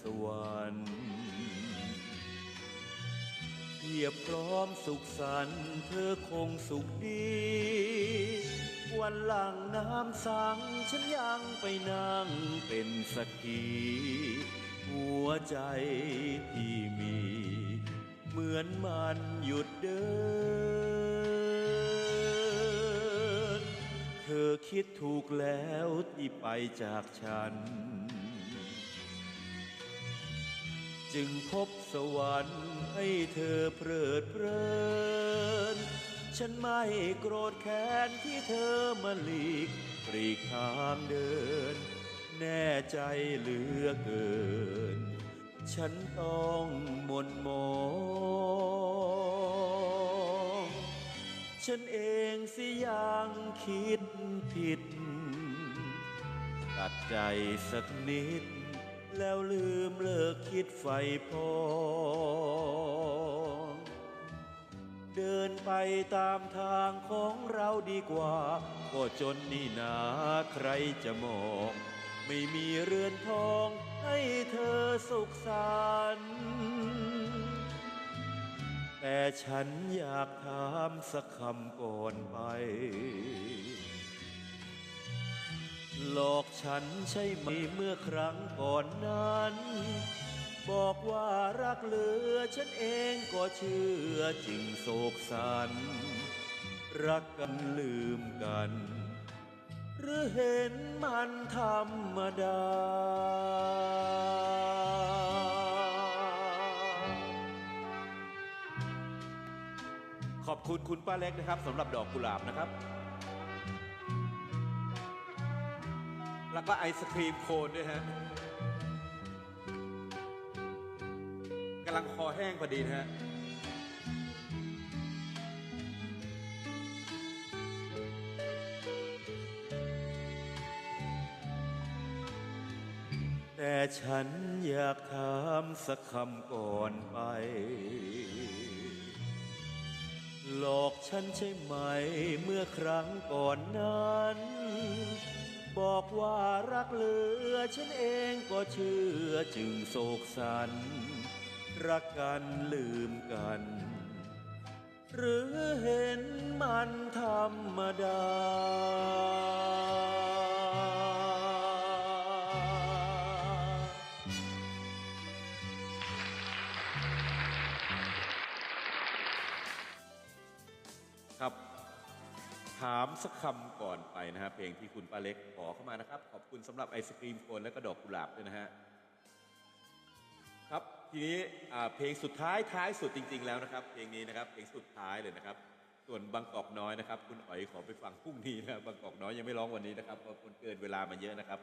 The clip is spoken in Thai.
สวรรค์เพียบพร้อมสุขสันต์เธอคงสุขดี วันหลังน้ำสังฉันยังไปนั่งเป็นสักขีหัวใจที่มี เหมือนมันหยุดเดิน เธอคิดถูกแล้วที่ไปจากฉัน จึงพบสวรรค์ให้เธอเพลิดเพลิน ฉันไม่โกรธแค้นที่เธอมาหลีกปรีกทางเดิน แน่ใจเหลือเกิน ฉันต้องมนมองฉันเองสิยังคิดผิด ตัดใจสักนิด แล้วลืมเลิกคิดไฟพองเดินไปตามทางของเราดีกว่า ก็จนนี่นาใครจะมอง ไม่มีเรือนทองให้เธอสุขสันต์แต่ฉันอยากถามสักคำก่อนไป อกฉันใช่ไหมเมื่อครั้งก่อนนั้น บอกว่ารักเหลือฉันเองก็เชื่อจริงโศกสัน รักกันลืมกัน หรือเห็นมันธรรมดา ขอบคุณคุณป้าเล็กนะครับสำหรับดอกกุหลาบนะครับ แล้วก็ไอศครีมโคนด้วยฮะกำลังคอแห้งพอดีนะฮะแต่ฉันอยากถามสักคำก่อนไป หลอกฉันใช่ไหมเมื่อครั้งก่อนนั้น บอกว่ารักเหลือฉันเองก็เชื่อจึงโศกสัน รักกันลืมกัน หรือเห็นมันธรรมดา ครับ ถามสักคำก่อนไปนะฮะเพลงที่คุณป้าเล็กขอเข้ามานะครับ ขอบคุณสำหรับไอศครีมโคนและก็ดอกกุหลาบด้วยนะฮะครับทีนี้เพลงสุดท้ายท้ายสุดจริง ๆ แล้วนะครับ เพลงนี้นะครับเพลงสุดท้ายเลยนะครับ ส่วนบางกอกน้อยนะครับ คุณอ๋อยขอไปฟังพรุ่งนี้นะบบางกอกน้อยยังไม่ร้องวันนี้นะครับเพราะคนเกินเวลามาเยอะนะครับ